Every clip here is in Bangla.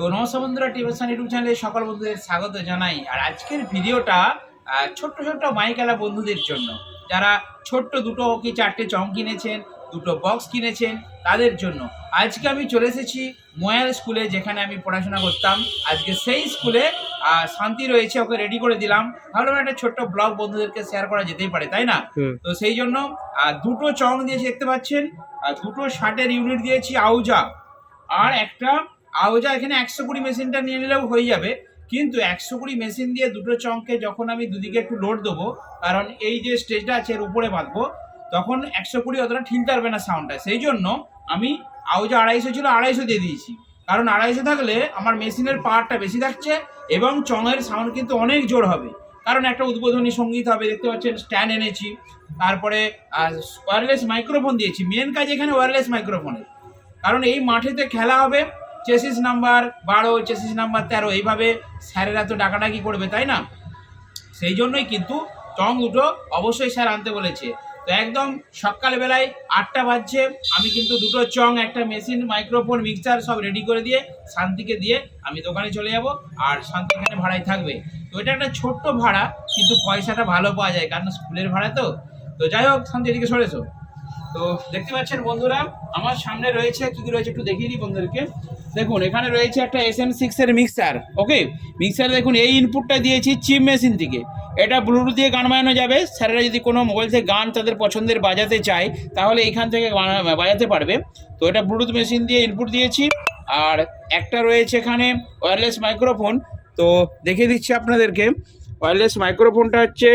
তো নমস্কার বন্ধুরা টিভেশন ইউটিউব চ্যানেলে সকল বন্ধুদের স্বাগত জানাই। আর আজকের ভিডিওটা ছোট্ট ছোট্ট মাইকালা বন্ধুদের জন্য। যারা ছোট্ট দুটো কি চারটে চং কিনেছেন দুটো বক্স কিনেছেন তাদের জন্য। আজকে আমি চলে এসেছি ময়াল স্কুলে যেখানে আমি পড়াশোনা করতাম। আজকে সেই স্কুলে শান্তি রয়েছে ওকে রেডি করে দিলাম। ভাবলাম একটা ছোট্ট ব্লগ বন্ধুদেরকে শেয়ার করা যেতেই পারে তাই না? তো সেই জন্য দুটো চং দিয়েছি দেখতে পাচ্ছেন? আর দুটো শার্টের ইউনিট দিয়েছি আউজা। আর একটা আউজা এখানে একশো কুড়ি মেশিনটা নিয়ে নিলেও হয়ে যাবে। কিন্তু একশো কুড়ি মেশিন দিয়ে দুটো চংকে যখন আমি দুদিকে একটু লোড দেবো, কারণ এই যে স্টেজটা আছে এর উপরে বাঁধবো, তখন একশো কুড়ি অতটা ঠিনতে পারবে না সাউন্ডটা সেই জন্য আমি আউজা আড়াইশো ছিল আড়াইশো দিয়ে দিয়েছি। কারণ আড়াইশো থাকলে আমার মেশিনের পাওয়ারটা বেশি থাকছে এবং চঙের সাউন্ড কিন্তু অনেক জোর হবে। কারণ একটা উদ্বোধনী সংগীত হবে, দেখতে পাচ্ছেন স্ট্যান্ড এনেছি। তারপরে ওয়্যারলেস মাইক্রোফোন দিয়েছি। মেন কাজ এখানে ওয়্যারলেস মাইক্রোফোনের কারণ এই মাঠেতে খেলা হবে চেসিস নাম্বার বারো, চেসিস নাম্বার তেরো, এইভাবে স্যারেরা তো ডাকাডাকি করবে, তাই না? সেই জন্যই কিন্তু চং দুটো অবশ্যই স্যার আনতে বলেছে। তো একদম সকালবেলায় আটটা বাজছে, আমি কিন্তু দুটো চং, একটা মেশিন, মাইক্রোফোন, মিক্সার সব রেডি করে দিয়ে শান্তিকে দিয়ে আমি দোকানে চলে যাব আর শান্তি এখানে ভাড়ায় থাকবে। তো এটা একটা ছোট্ট ভাড়া, কিন্তু পয়সাটা ভালো পাওয়া যায়, কারণ স্কুলের ভাড়া তো। তো যাই হোক, শান্তি এদিকে সরেছো তো দেখতে পাচ্ছেন বন্ধুরা, আমার সামনে রয়েছে কি কি রয়েছে একটু দেখিয়ে দিই বন্ধুদেরকে। দেখুন, এখানে রয়েছে একটা এস এম সিক্স এর মিক্সার ওকে মিক্সার দেখুন, এই ইনপুটটা দিয়েছি চিপ মেশিন থেকে। এটা ব্লুটুথ দিয়ে গান বাজানো যাবে। স্যারেরা যদি কোনো মোবাইল থেকে গান তাদের পছন্দের বাজাতে চায়, তাহলে এইখান থেকে বাজাতে পারবে। তো এটা ব্লুটুথ মেশিন দিয়ে ইনপুট দিয়েছি। আর একটা রয়েছে এখানে ওয়্যারলেস মাইক্রোফোন তো দেখিয়ে দিচ্ছি আপনাদেরকে। ওয়্যারলেস মাইক্রোফোনটা হচ্ছে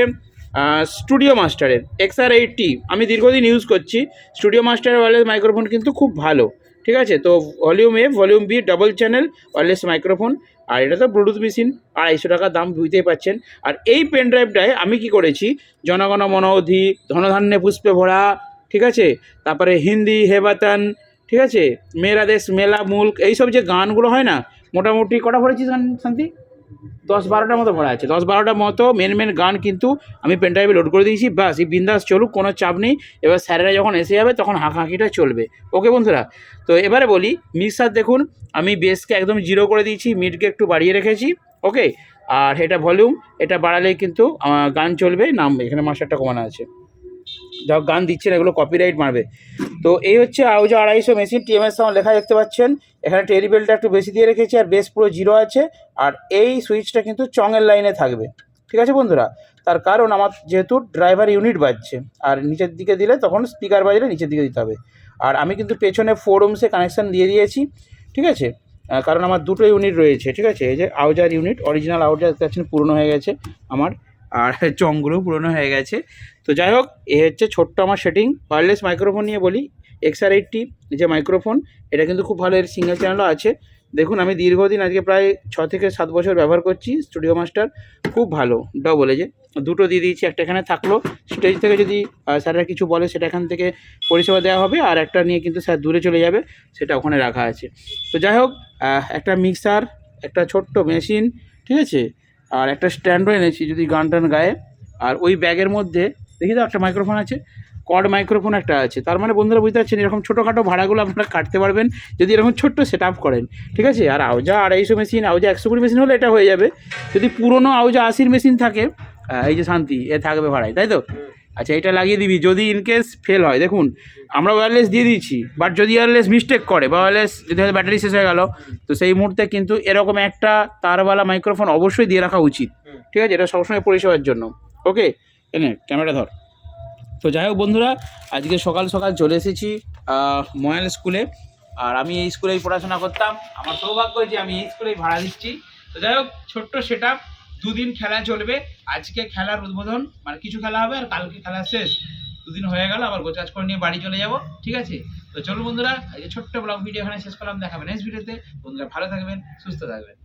স্টুডিও মাস্টারের এক্সআর এইটটি আমি দীর্ঘদিন ইউজ করছি। স্টুডিও মাস্টারের ওয়্যারলেস মাইক্রোফোন কিন্তু খুব ভালো, ঠিক আছে? তো volume A volume B double channel wireless microphone আর এটা তো ব্লুটুথ মেশিন আড়াইশো টাকা দাম বুঝতেই পাচ্ছেন। আর এই পেন ড্রাইভটায় আমি কি করেছি? জনগণ মনোধি, ধনধান্যে পুষ্পে ভরা, ঠিক আছে? তারপরে হিন্দি হেবাতান ঠিক আছে? মেরা দেশ, মেলা, মুল্ক, এইসব যে গানগুলো হয় না, মোটামুটি কটা ভরেছিস গান শান্তি? দশ বারোটার মতো ভরা আছে। দশ বারোটার মতো মেন মেন গান কিন্তু আমি পেনড্রাইভে লোড করে দিয়েছি। বাস এই বিন্দাস চলুক, কোনো চাপ নেই। এবার স্যারেরা যখন এসে যাবে, তখন হাঁকাহাঁকিটা চলবে। ওকে বন্ধুরা? তো এবারে বলি মিক্সার দেখুন, আমি বেসকে একদম জিরো করে দিয়েছি, মিডকে একটু বাড়িয়ে রেখেছি। ওকে আর এটা ভলিউম এটা বাড়ালেই কিন্তু গান চলবে। নামবে এখানে মাস্টারটা কমানো আছে। যা গান দিচ্ছেন, এগুলো কপিরাইট মারবে। তো এই হচ্ছে আউজা আড়াইশো মেশিন টিএমএস সাউন্ড লেখা দেখতে পাচ্ছেন, এখানে টেরিবেলটা একটু বেশি দিয়ে রেখেছি, আর বেস পুরো জিরো আছে, আর এই সুইচটা কিন্তু চঙের লাইনে থাকবে। ঠিক আছে বন্ধুরা? তার কারণ আমার যেহেতু ড্রাইভার ইউনিট বাজছে, আর নিচের দিকে দিলে তখন স্পিকার বাজলে নিচের দিকে দিতে হবে। আর আমি কিন্তু পেছনে ফোর ওমসে কানেকশান দিয়ে দিয়েছি, ঠিক আছে? কারণ আমার দুটো ইউনিট রয়েছে, ঠিক আছে? এই যে আউজার ইউনিট অরিজিনাল আউজার দেখতে পাচ্ছেন, পুরনো হয়ে গেছে আমার। আর চংগুলো পুরনো হয়ে গেছে। তো যাই হোক, এ হচ্ছে ছোট্ট আমার সেটিং ওয়ারলেস মাইক্রোফোন নিয়ে বলি। এক্সআর এইটটি যে মাইক্রোফোন এটা কিন্তু খুব ভালো, এর সিঙ্গেল চ্যানেলও আছে। দেখুন, আমি দীর্ঘদিন আজকে প্রায় ছ থেকে সাত বছর ব্যবহার করছি স্টুডিও মাস্টার খুব ভালো ডবল যে। দুটো দিয়ে দিয়েছি, একটা এখানে থাকল। স্টেজ থেকে যদি স্যাররা কিছু বলে, সেটা এখান থেকে পরিষেবা দেওয়া হবে। আর একটা নিয়ে কিন্তু স্যার দূরে চলে যাবে, সেটা ওখানে রাখা আছে। তো যাই হোক একটা মিক্সার একটা ছোট্ট মেশিন ঠিক আছে? আর একটা স্ট্যান্ডও এনেছি যদি গান টান গায়ে। আর ওই ব্যাগের মধ্যে, দেখি তো একটা মাইক্রোফোন আছে কড মাইক্রোফোন একটা আছে। তার মানে বন্ধুরা বুঝতে পারছেন, এরকম ছোটোখাটো ভাড়াগুলো আপনারা কাটতে পারবেন, যদি এরকম ছোট্ট সেট আপ করেন। ঠিক আছে? আর আউজা আড়াইশো মেশিন আউজা একশো কুড়ি মেশিন হলে এটা হয়ে যাবে। যদি পুরনো আউজা আশির মেশিন থাকে এই যে শান্তি, এ থাকবে ভাড়ায়, তাই তো? আচ্ছা এটা লাগিয়ে দিবি। যদি ইনকেস ফেল হয়, দেখুন, আমরা ওয়্যারলেস দিয়ে দিচ্ছি বাট যদি ওয়্যারলেস মিস্টেক করে, বা ওয়্যারলেস যদি হয়তো ব্যাটারি শেষ হয়ে গেল, তো সেই মুহূর্তে কিন্তু এরকম একটা তারওয়ালা মাইক্রোফোন অবশ্যই দিয়ে রাখা উচিত। ঠিক আছে? এটা সবসময় পরিষেবার জন্য। ওকে এনে ক্যামেরা ধর। তো যাই হোক বন্ধুরা, আজকে সকাল সকাল চলে এসেছি ময়াল স্কুলে। আর আমি এই স্কুলেই পড়াশোনা করতাম। আমার সৌভাগ্য যে আমি এই স্কুলেই ভাড়া দিচ্ছি। তো যাই হোক, ছোট্ট সেট দুদিন খেলা চলবে। আজকে খেলার উদ্বোধন মানে কিছু খেলা হবে আর কালকে খেলা শেষ। দুদিন হয়ে গেল, আবার গোচাজ করে নিয়ে বাড়ি চলে যাব, ঠিক আছে? তো চলুন বন্ধুরা, এই ছোট্ট ব্লগ ভিডিও এখানে শেষ করলাম দেখাবেন নেক্সট ভিডিওতে বন্ধুরা ভালো থাকবেন, সুস্থ থাকবেন।